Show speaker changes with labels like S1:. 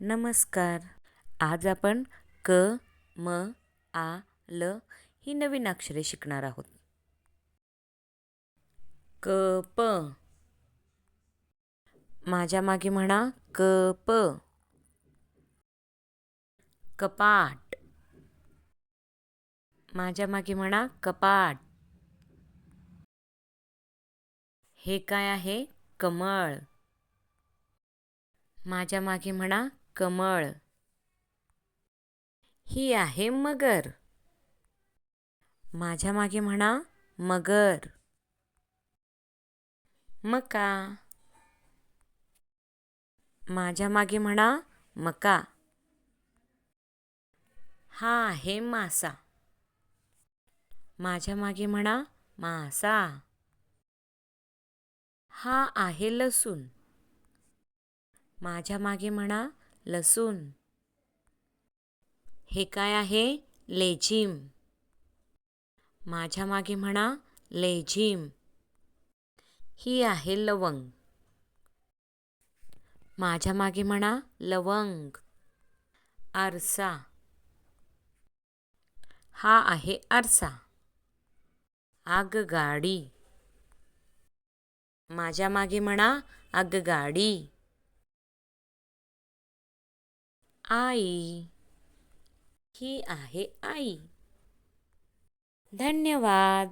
S1: नमस्कार. आज आपण क म आ ल ही नवीन अक्षरे शिकणार आहोत. क प. माझ्या मागे म्हणा क प. कपाट. माझ्या मागे म्हणा कपाट. हे काय आहे? कमळ. माझ्या मागे म्हणा कमळ. ही आहे मगर. माझ्या मागे म्हणा मगर. मका. माझ्या मागे म्हणा मका. हा आहे मासा. माझ्या मागे म्हणा मासा. हा आहे लसूण. माझ्या मागे म्हणा लसूण. हे काय आहे? लेझिम. माझ्या मागे म्हणा लेझिम. ही आहे लवंग. माझ्या मागे म्हणा लवंग. आरसा. हा आहे आरसा. आगगाडी. माझ्या मागे म्हणा आगगाडी. आई. ही आहे आई. धन्यवाद.